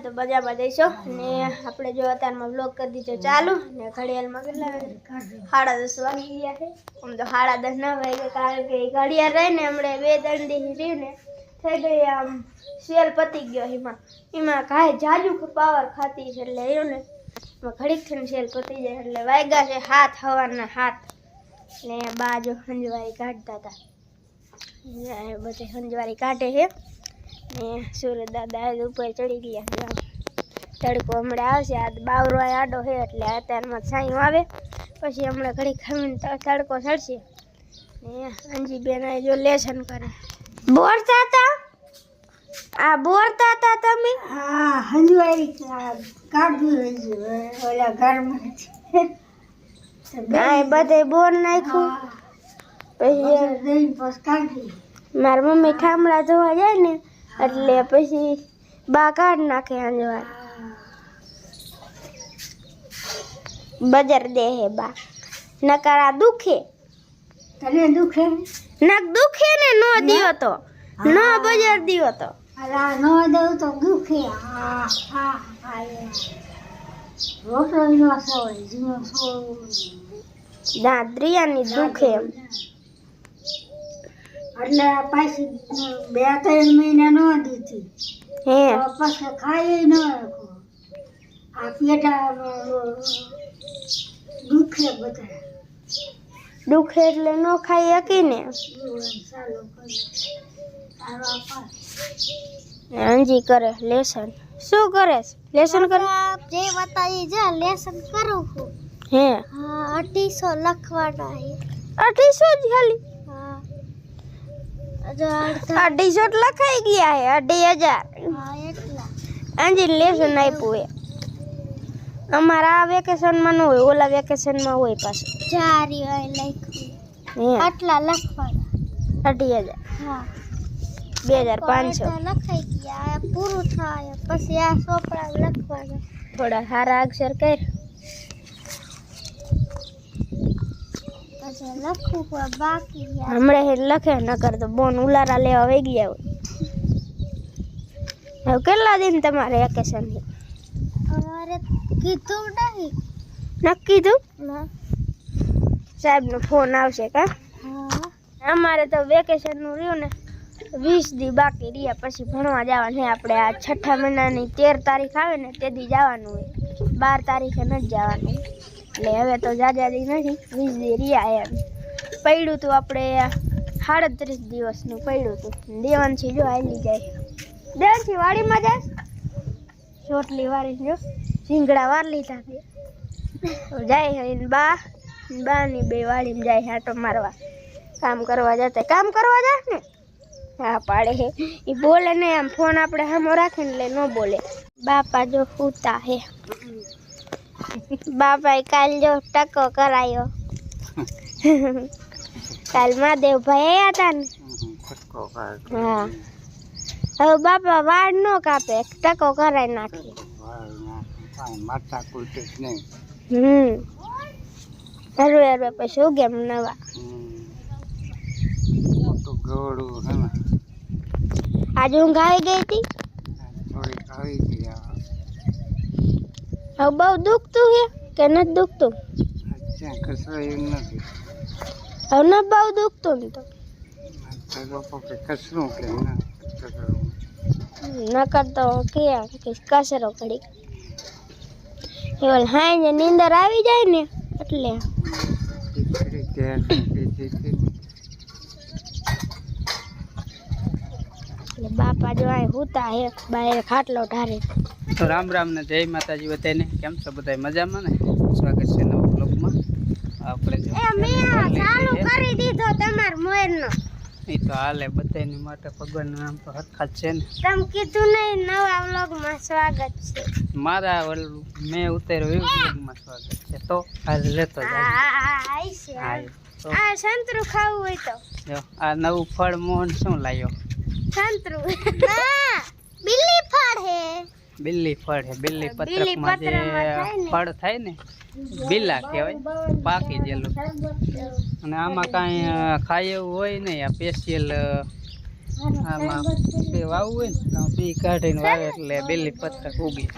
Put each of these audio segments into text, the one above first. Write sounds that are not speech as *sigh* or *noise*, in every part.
મજામાં તો મજામાં જઈશો. ને આપણે જો અત્યારમાં બ્લોગ કરી દીધો ચાલુ. ને ઘડિયાળમાં કેટલા સાડા દસ વાગી ગયા છે. આમ તો સાડા દસ ના વાગે કારણ કે ઘડિયાળ રહીને હમણાં બે ત્રણ દી રહ્યું ને થઈ ગઈ આમ સેલ પતી ગયો એમાં. એમાં કાંઈ જાજુ પાવર ખાતી છે એટલે એવું ને એમાં ઘડીક થઈને સેલ પતી જાય એટલે વાગ્યા છે હાથ હવાના હાથ. ને બાજુ હંજવારી કાઢતા હતા. બધે હંજવારી કાઢે છે. ને સુરત દાદા આજ ઉપર ચડી ગયા. તડકો હમણાં આવશે. આ બાવરો આડો છે એટલે અત્યારમાં છાંયું આવે પછી હમણાં ઘડી ખાવીને ત- તડકો ચડશે. ને અંજીબેન આ જો લેસન કરે. બોરતા હતા આ બોરતા હતા તમે? હા હંજવારી કાઢું ઓલા ઘરમાં ગાય બધે બોર નાખ્યું. પછી મારા મમ્મી ઠામડા જોવા જાય ને એટલે પછી બા કાઢ નાખે અંજવાર બજાર દે હે બા. નકારા દુખે. તને દુખે? નક દુખે ને નો દિયો તો. નો બજાર દિયો તો. અલા ન દઉં તો દુખે. હા હા હા. રોટલો નો સવાય જીવો સવાય દાંત રિયાની દુખે એમ. એટલે પાછી બે ત્રણ મહિના નો દીધી. હે? પછી ખાઈ ન આ પેટા દુખે બધા. દુખે એટલે ન ખાઈ હકી ને? જીવન કરે. લેસન. શું કરે? લેસન કરે? જે બતાવી જા લેસન કરું છું. હે? હા અઢીસો લખવાના અઢીસો જ ખાલી? અઢીસો લખાઈ ગયા હે અઢી હજાર. અંજી લેસન આપ્યું એ અમારા આ વેકેશનમાં ન હોય ઓલા વેકેશનમાં હોય પાછું. હોય લખ્યું આટલા લખવાના. અઢી હજાર. હા. બે હજાર પાંચસો. લખાઈ ગયા પૂરું થાય પછી આ ચોપડા લખવાના. થોડા સારા અક્ષર કર. પછી લખવું પણ બાકી હમણાં હે લખે નકર તો બોન ઉલારા લેવા વહી ગયા હોય. હવે કેટલા દિન તમારે વેકેશન છે? અમારે કીધું નહીં. નક્કી તું ના. સાહેબનો ફોન આવશે કા? અમારે તો વેકેશનનું રહ્યું ને વીસ દી બાકી રહ્યા પછી ભણવા જવાનું આપણે. આ છઠ્ઠા મહિનાની તેર તારીખ આવે ને તેથી જવાનું હોય. બાર તારીખે નથી જવાનું. એટલે હવે તો જાજા દી નથી વીસ દી રહ્યા એમ. પડ્યું હતું આપણે સાડત્રીસ દિવસનું પડ્યું હતું દેવાનથી જો હાલી જાય. દેવાનથી વાડીમાં જાય? ચોટલી વાળી જો, શીંગડા વાર લીધા તે જાય છે બા બા ની બે વાળીમાં જાય હાટો મારવા. કામ કરવા જતા કામ કરવા જાય ને? હા, પાડે હે. એ બોલે ને આમ, ફોન આપણે સામો રાખીને એટલે ન બોલે. બાપા જો ફૂતા હે. બાપાએ કાલ જો ટકો કરાયો. કાલ મહાદેવભાઈ આવ્યા હતા ને. હા. હવે બાપા વાળ ન કાપે ટકો કરાવી નાખી. માથા કુલતે નહીં. હમ. હરવે હરવે પછી એમ નવા. હે આજે ઊંઘ આવી ગઈ હતી? થોડીક આવી ગયા હવે બહુ દુખતું હે કે નથી દુખતું? હવે ન બહુ દુખતું ને તો. કસરું કે ના નકર તો કે કે કસરો ઘડી એવલ ને નીંદર આવી જાય ને ને એટલે બાપા જો આ હુતા હે બાય ખાટલો ઢારે. તો રામ રામ ને જય માતાજી બધાને. કેમ છો બધા? મજામાં ને? સ્વાગત છે નવા બ્લોગમાં આપણે જો એ ચાલુ કરી દીધો તમાર મોરનો. એ તો હાલે બધાની માટે ભગવાનનું નામ તો હરખા જ છે ને. તમે કીધું નહીં નવા વ્લોગમાં સ્વાગત છે. મારા ઓલું મેં ઉતાર્યો એવું બ્લોગમાં સ્વાગત છે. તો હાલ લેતો જાય આ સંતરું ખાવું હોય તો. જો આ નવું ફળ મોહન શું લાવ્યો સંતરું. *laughs* બિલ્લી ફળ હે. બિલ્લી ફળ છે. બિલ્લી પત્રકમાં જે પત્રકમાં થાય ને. ફળ થાય ને બિલ્લા કહેવાય. પાકી જેલું અને આમાં કાંઈ ખાય એવું હોય નહીં આ સ્પેશિયલ આમાં બે વાવવું હોય ને તો બી કાઢીને વાવે એટલે બિલ્લી પત્રક ઉગી.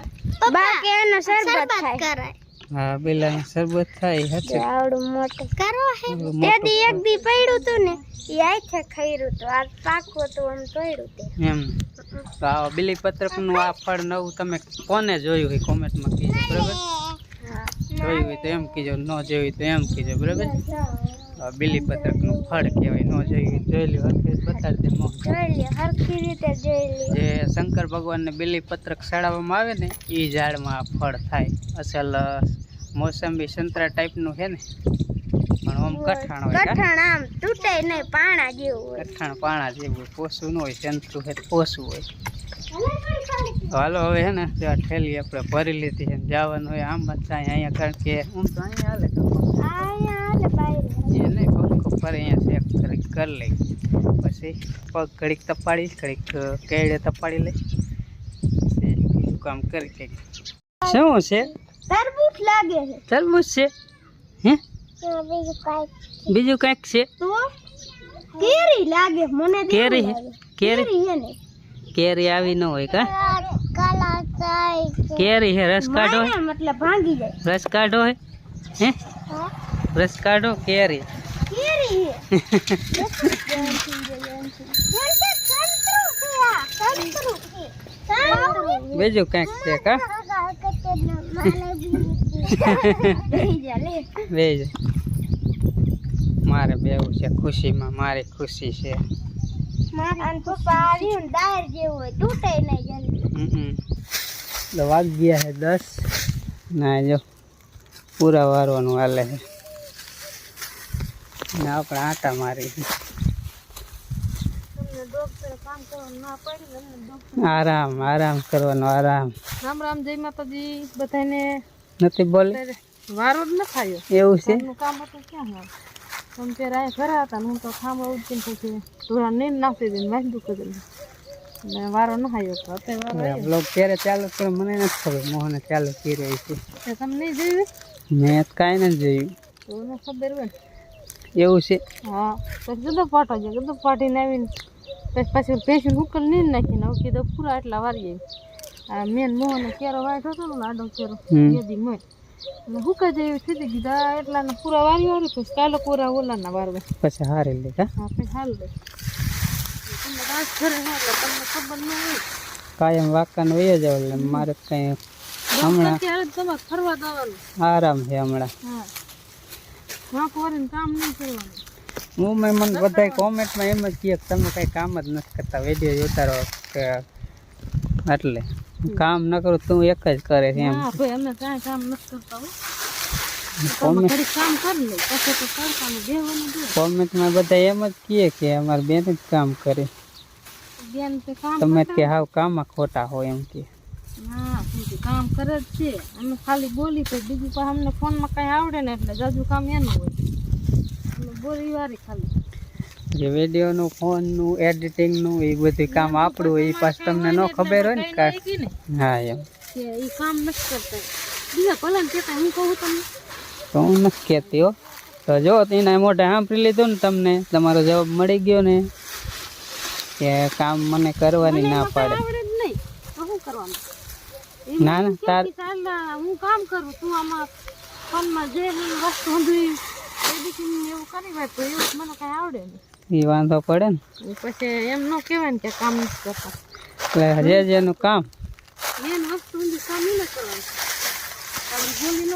બાકી એનો શરબત થાય. હા બેલાનું શરબત થાય હતી આવડું મોટું. કરો હે. તે દી એક દી પડ્યું તું ને એ આઈથે ખઈરું તું. આ પાકું તો આમ પડ્યું તે. એમ. તો આ બેલી પત્રકનું આ ફળ નવું તમે કોને જોયું હોય કોમેન્ટમાં કીજો, બરાબર? જોયું હોય તો એમ કીજો, ન જોયું હોય તો એમ કીજો, બરાબર? બિલીપત્રકનું પત્રકનું ફળ કહેવાય, ન જોયું જોયેલું હરખી બતાડી દે જે શંકર ભગવાનને બિલીપત્રક ચડાવવામાં આવે ને એ ઝાડમાં આ ફળ થાય. અસલ, મોસંબી, સંતરા ટાઈપનું છે ને પણ આમ કઠણ હોય કઠણ આમ તૂટે નહીં પાણા જેવું હોય. કઠાણ પાણા જેવું પોસું ન હોય સંતરું હે પોસું હોય. હાલો હવે હે ને ત્યાં ઠેલી આપણે ભરી લીધી છે જવાનું હોય આમ જ થાય અહીંયા કારણ કે હું તો અહીંયા હાલે એ નહીં પંખો પર અહીંયા કરી કરી લઈ પછી પગ ઘડીક તપાડી ઘડીક કેળે તપાડી લઈ બીજું કામ કરી કંઈક શું છે? તરબૂચ લાગે છે. તરબૂચ છે? હે? બીજું કંઈક છે? કેરી લાગે મને કેરી. કેરી? કેરી આવી ન હોય કા? કેરી હે? રસ કાઢો મતલબ ભાંગી જાય. રસ કાઢો હે? હે? રસ કાઢો? કેરી. બીજું કંઈક છે કા? *laughs* બે મારે બેવું છે ખુશીમાં મારી ખુશી છે. વાગી ગયા છે દસ. ના જો. પૂરા વારવાનું હાલે છે ને આપણે આટા મારી છે. આરામ આરામ કરવાનો આરામ. રામ રામ જય માતાજી. બધાને નથી બોલે? વારો જ ન ખાયો એવું છે? કામ હતું ક્યાં અહીંયા ઘરે હતા હું તો ખામો ઉઠી પછી થોડા નીંદ નાખી દઈને વાંચી કરી વારો ન ખાયો તો અત્યારે વારો. બ્લોગ ક્યારે ચાલુ કર્યો મને નથી ખબર. મોહને ચાલુ કર્યો છે. તે તમે નહીં જોયું? મેં કાંઈ નથી જોયું. તો ખબર હોય? એવું છે? હા. પછી કીધું પાટો છે કીધું પાટીને આવીને પછી પછી પેશન ઉકલ નીંદ નાખીને હવે કીધું પૂરા એટલા વારીએ આ મેન મોહને કેરો વાઈટ હતો ને આડો કેરો હમ. યદી મોય. હુકા જેવી થઈ હતી કીધા એટલા ને પૂરા વારી વારી પછી કાલો પૂરા ઓલાના વારવા. પછી હારી હા? પછી હાલ તમને કાંઈ ઘરે એટલે તમને ખબર ન હોય. કાયમ વાકાને વયો જાવ એટલે મારે કઈ હમણાં તમારે ફરવા જવાનું? આરામ છે હમણાં. હા. વાંક વારીને કામ નહીં કરવાનું. હું મેં મને બધા કોમેન્ટમાં એમ જ કહે કે તમે કાંઈ કામ જ નથી કરતા વીડિયો ઉતારો કે એટલે. કામ ન કરું તું એક જ કરે છે એમ. ભાઈ અમે કાંઈ કામ નથી કરતા કોમેન્ટમાં બધા એમ જ કહે કે અમારે બેન જ કામ કરે. તમે કે હાવ કામમાં ખોટા હોય એમ કે. કામ કરે જ છે. અમે ખાલી બોલી તો બીજું પાસે અમને ફોનમાં કાંઈ આવડે ને એટલે જાજુ કામ એનું હોય. બોલી વારી ખાલી જે વિડીયોનું ફોનનું એડિટિંગનું એ બધું કામ આપણું એ પાછું તમને ન ખબર હોય ને હા એમ. એ કામ નથી કરતા. બીજા ભલે કહેતા હું કહું તમને. તો હું નથી કહેતી હો. તો જો એના મોઢે સાંભળી લીધું ને તમને તમારો જવાબ મળી ગયો ને કે કામ મને કરવાની ના પાડે. ના ના તાર હું કામ કરું તું આમાં ફોનમાં જે વસ્તુ એડિટિંગ એવું કરી હોય તો એવું મને કાંઈ આવડે નહીં. એ વાંધો પડે ને? પછી એમ ન કહેવાય ને કે કામ નથી કરતા. એટલે જે જેનું કામ? વસ્તુ ન કરવાનું.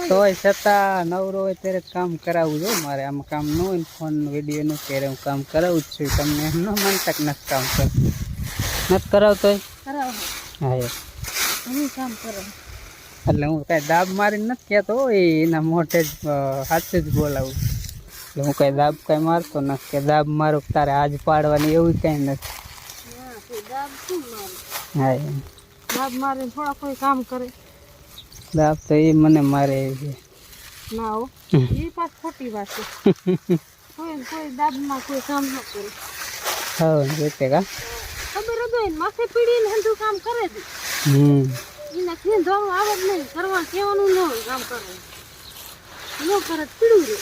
તોય છતાં નવરો હોય ત્યારે જ કામ કરાવવું જો મારે આમ કામ ન હોય ફોન વિડીયોનું ત્યારે હું કામ કરાવું જ છું. તમને એમ ન માનતા કે નથી કામ કર નથી કરાવતો કરાવો. હા એ. કામ કરો? એટલે હું કાંઈ દાબ મારીને નથી કહેતો એના મોઢે જ હાથે જ બોલાવું. એટલે હું કાંઈ દાબ કાંઈ મારતો નથી કે દાબ મારું તારે આજ પાડવાની એવું કઈ નથી. હા દાબ મારે થોડા કોઈ કામ કરે? દાબ તો એ મને મારે છે. ના હો એ પાસ ખોટી વાત છે. *laughs* કોઈ કોઈ દાબમાં કોઈ કામ ન કરે. હા રીતે કા? ખબર હોય માથે પીડીને હંધું કામ કરે છે. હમ. એને ખીંધવાનું આવે જ નહીં કરવા કહેવાનું ન હોય કામ કરવાનું. ન કરે પીડું રહે.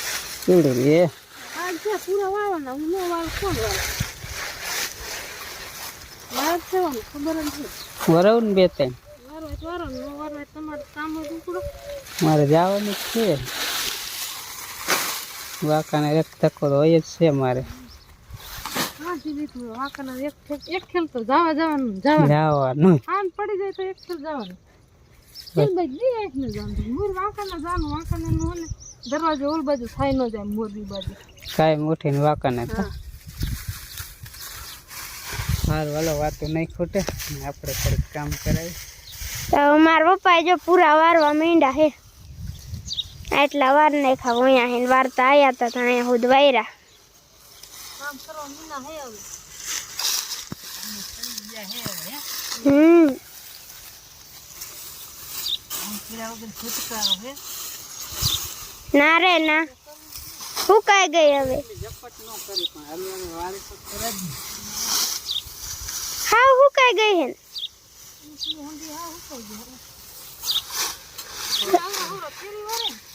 કેવડું રે? પૂરા વાળવાના હું ન વાળ કોણ વાળ ખબર વરવું ને બે ત્રણ મારે જવાનું છે. વાકાને એક ધક્કો હોય જ છે મારે. વાંકાના એક ખેલ- એક ખેલ તો જવા જવાનું જવાનું. પડી જાય તો એક ખેલ જવાનું. વાંકાના જવાનું વાંકાના ને. દરવાજો ઓલ બાજુ થાય ન જાય મોરબી બાજુ. કાંઈ ઉઠીને વાકાને તો. હાલ સારું હાલો વાતું નહીં ખૂટે. આપણે થોડુંક કામ કરાવી. તો મારા પપ્પાએ જો પૂરા વારવા મીંડા હે. એટલા વાર નહીં ખાવ અહીંયા હે વારતા આવ્યા હતા ત્યાં અહીંયા સુધી વાયરા. કામ કરવા મીના હે હવે. હમ. વગર છુટકારો હે. ના રે, ના. સુકાઈ ગઈ હવે. હા ફૂકાઈ ગઈ હે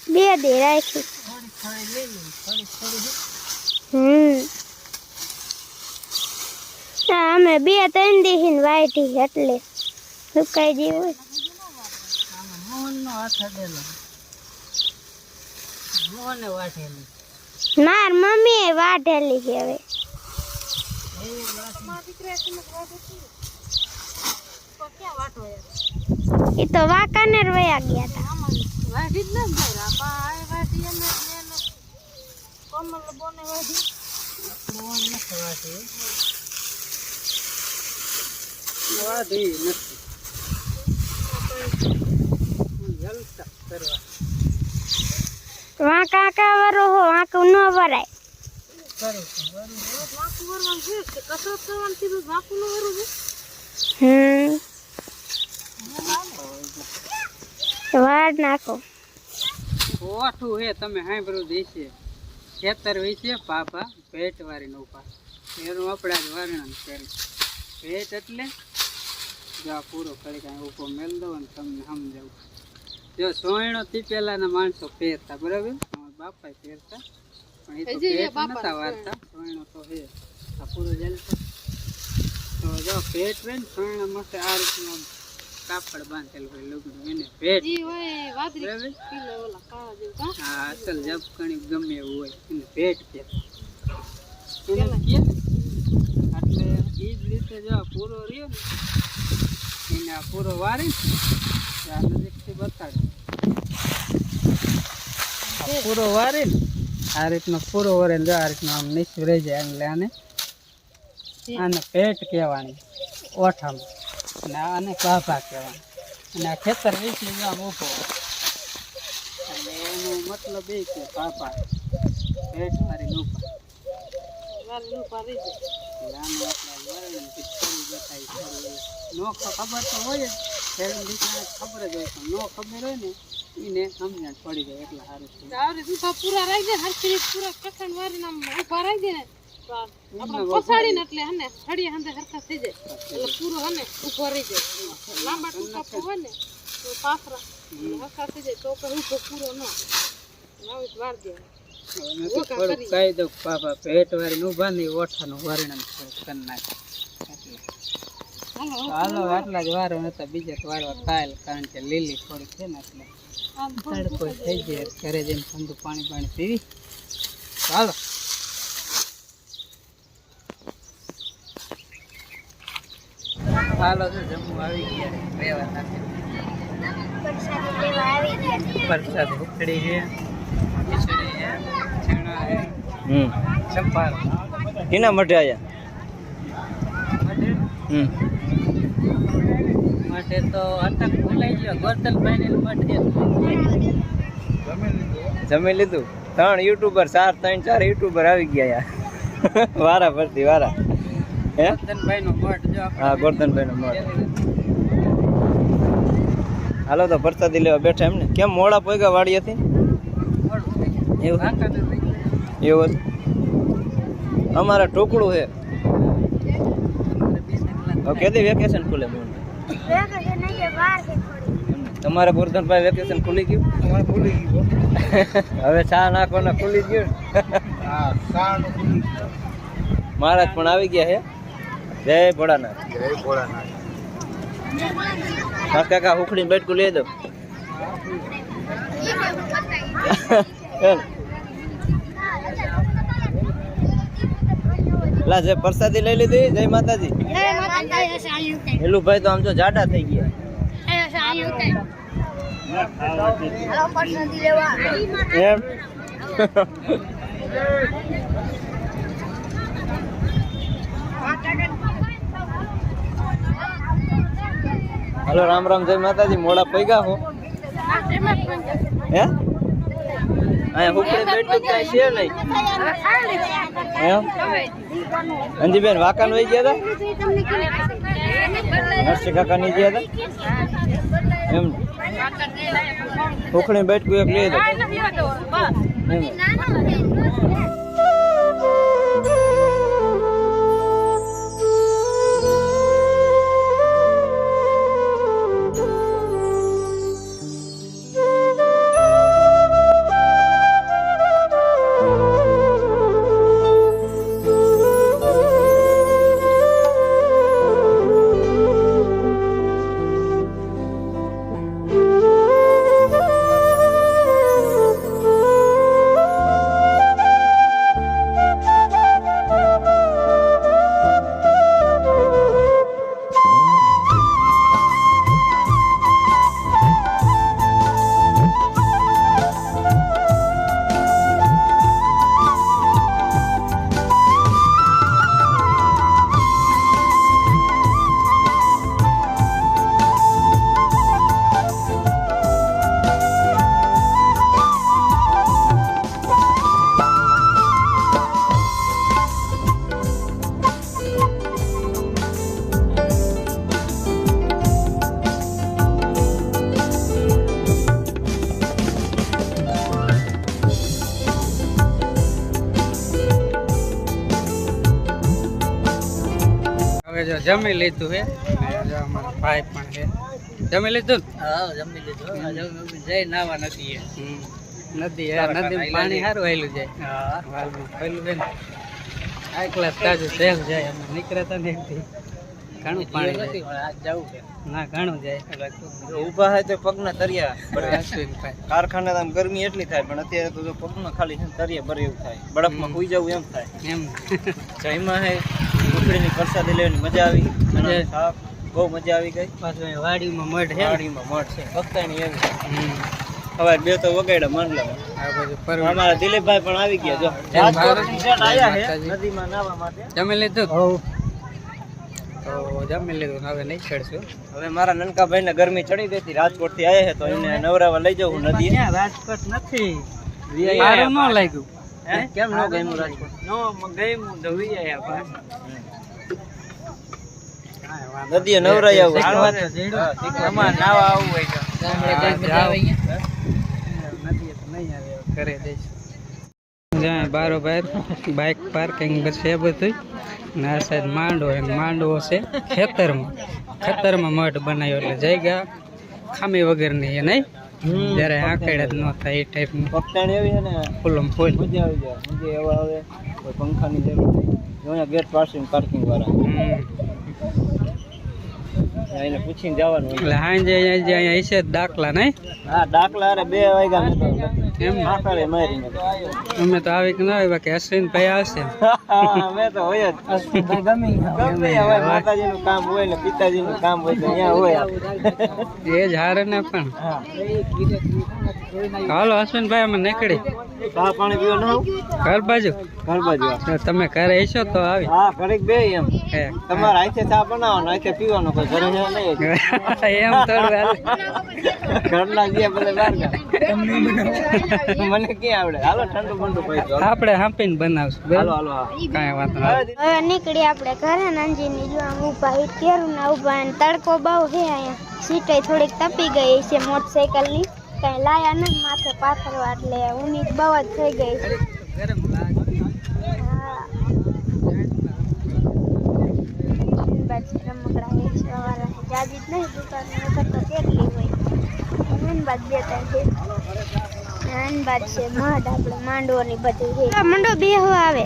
બે દે રાખી. હમ. અમે બે ત્રણ દી ને વાઈટી એટલે સુકાઈ જેવું. મોહન નો હાથ અડેલો વાઢેલી. માર મમ્મી વાઢેલી છે હવે. એ તો વાંકાનેર વયા ગયા હતા વાઢી જ બોને વાઢી વાટી નથી કરવા વાંકા કા વરો હો વાંકું ન વરાય. ન હમ નાખો. ઓઠું હે, તમે સાંભળ્યું દેશે ખેતર વિશે પાપા, ભેટ વાળીને ઉપા એનું આપણે આજ વર્ણન કરી ભેટ એટલે જો પૂરો કરી કાંઈ ઊભો મેલ દો ને તમને સમજાવું. જો સોયણો થી પહેલાના માણસો પહેરતા બરાબર? બાપા પહેરતા. પણ એ તો નતા વારતા. સોયણો. હે આ પૂરો જલતો તો જો પેટ રહે ને સોયણા માટે આ રીતનું આમ કાપડ બાંધેલું હોય લુગડું એને કા હા? અસલ જપકણી ગમે એવું હોય એને એને કહે એટલે એ જ રીતે જો આ પૂરો રહ્યો ને એને આ પૂરો વારી પૂરો વારી આ રીતનો પૂરો વરે જો આ રીતનો આમ નીચું રહી જાય એટલે આને. આને પેટ કહેવાની, ઓઠામાં. અને આને બાભા કહેવાની. અને આ ખેતર વીસી આમ ઊભો. એટલે એનો મતલબ એ કે બાપા પેટ મારી ઊભા. કરી. નો ખ- ખબર તો હોય જ. ખેડૂત દીકરાને ખબર જ હોય પણ નો ખબર હોય ને એને સમજણ પડી જાય એટલે સારું છે. દુખા પૂરા રહી જાય હરખી પૂરા વારીને આમ ને પસાડીને એટલે હને હળિયા હંધે હરખા થઈ જાય. એટલે પૂરો હને ઊભો રહી જાય લાંબા ટૂંકા હોય ને તો પાથરા. હરખા થઈ જાય. તો ઊભો પૂરો ન આવી. વાર દે તો થોડુંક કહી દઉં બાપા પેટ વાળી ને ઓઠાનું વર્ણન કરી નાખે હાલો આટલા જ વારો નતા બીજા તો વારો કાયલ કારણ કે લીલી થોડીક છે ને એટલે. તડકો થઈ જાય ઘરે જઈને ઠંડુ પાણી પાણી પીવી. હાલો. હાલો તો જમવું આવી ગયા. રેવા નાખે. પ્રસાદી ગયા પ્રસાદ ઉખડી છે ખીચડી છે ચણા છે હમ. સંભાર કેના માટે આયા? હમ. માટે તો અટક ભૂલાઈ ગયો. જમી લીધું? ત્રણ યુટ્યુબર ચાર ત્રણ ચાર યુટ્યુબર આવી ગયા *laughs* વારા ફરતી વારા. હે? ગોરધનભાઈ નો મઠ જો હા ગોરધનભાઈ નો મઠ. હાલો તો પ્રસાદી લેવા બેઠા એમને. કેમ મોડા પોઈગા હતી એવું? એવું અમારા ટોકડું છે. કેદી વેકેશન ખુલે તમારે ગોરધનભાઈ વેકેશન ખુલી ગયું? અમારે ખુલી ગયું હવે ચા નાખવાના ખુલી ગયું મહારાજ પણ આવી ગયા છે. જય ભોળાનાથ. જય ભોળાનાથ. કાકા હુખડી બેઠકું લઈ દો. *laughs* લા જે પ્રસાદી લઈ લીધી જય માતાજી. હેલું ભાઈ તો આમ જો જાડા થઈ ગયા. એમ? હલો રામ રામ જય માતાજી. મોડા પૈગા હો. હે? અહીંયા હુકડે બેઠું કાંઈ છે નહીં. એમ અંજીબેન વાકાન વહી ગયા હતા નરસિંહ કાકા ની ગયા હતા એમ? હુકડે બેઠું એક લઈ દો જમી લીધું હે? જો ભાઈ પણ છે. જમી લીધું? હા જમી લીધું. જય નાવા નથી. નદી નદી પાણી સારું આવેલું જાય. વાલમાં પહેલું બેન આ ક્લાસ તાજું સેવ જાય અમે નીકળતા ને એકથી ઘણું પાણી જાય. ના ઘણું જાય. ઊભા હોય તો પગના તરિયા કારખાના આમ ગરમી એટલી થાય પણ અત્યારે તો પગમાં ખાલી ને તરિયા ભરે એવું થાય. બરફમાં સુઈ જવું એમ થાય. એમ. જયમાં હે ઉખડીની પ્રસાદી લેવાની મજા આવી. અને. શાક બહુ મજા આવી ગઈ. પાછું વાડીમાં મઢ છે. વાડીમાં મઢ છે. ભક્તાની એવી. હવે બે તો વગાડ્યા માંડલા અમારા દિલીપભાઈ પણ આવી ગયા જો. નદીમાં નાવા માટે. જમી લીધું? તો જમી લીધું. હવે નહીં ચડશું હવે મારા નનકાભાઈ ને ગરમી ચડી ગઈ હતી. રાજકોટથી આયા હે તો એમને નવરાવા લઈ જાઉં નદી રાજકોટ નથી? સારું ન લાગ્યું. કેમ ન ગયું રાજકોટ? નો ગયું નદીએ નવરાઈ આવું. શીખવા હા, તો અમારે નાવા આવવું હોય તો. જાઓ. નદીએ તો નહીં આવે ઘરે જઈશું. જ્યાં બારોબાર બાઇક પાર્કિંગ છે બધું ને આ સાઈડ માંડવો માંડવો છે ખેતરમાં. ખેતરમાં મઠ બનાવ્યો એટલે જગ્યા ખામી વગરની એ નહીં? જ્યારે આંકડે જ ન થાય એ ટાઈપનું એવી ને ફૂલમ ફૂલ. મજા આવી જાય. મજા એવા આવે કોઈ પંખાની જરૂર નહીં. ગેટ પાસે પાર્કિંગ વાળા. હમ. એને પૂછીને જવાનું એટલે અહીંયા જે અહીંયા હશે દાખલા નહીં? હા દાખલા અરે બે વાગ્યા એમ? આખરે મારીને. અમે તો આવી કે ના આવી બાકી અશ્વિનભાઈ આવશે. અમે તો હોય જ. ગમે ગમે હવે માતાજીનું કામ હોય ને પિતાજીનું કામ હોય તો અહીંયા હોય એ જ હારે ને પણ. હા. હાલો અશ્વિનભાઈ અમે નીકળી. ચા પાણી પીવા ના ઘર બાજુ? ઘર બાજુ તમે ઘરે હશો તો આવી. હા ઘરેક બે એમ. તમારે હાથે ચા બનાવવાનો હાથે પીવાનો કોઈ ઘરે નહીં. *laughs* એમ થોડું હાલે. ઘરના જે બધા બહાર. મને ક્યાં આવડે? હાલો ઠંડુ બંડુ પડી. આપણે હાંપીને બનાવશું. હાલો હાલો હા કાંઈ વાત નહીં હવે નીકળી આપણે ઘરે નાનજીની જો આમ ઊભા કેરું ના ઊભા તડકો બહુ છે અહીંયા. સીટે થોડીક તપી ગઈ છે મોટરસાઇકલની કઈ લાયા ને માથે પાથરવા એટલે ઉની બહુ જ થઈ ગઈ જાજી જ નહીં દુકાન વખત તો હોય. મેન બે ત્રણ છે. છે, મઢ આપણે માંડવોની બધી છે. મંડો બે આવે.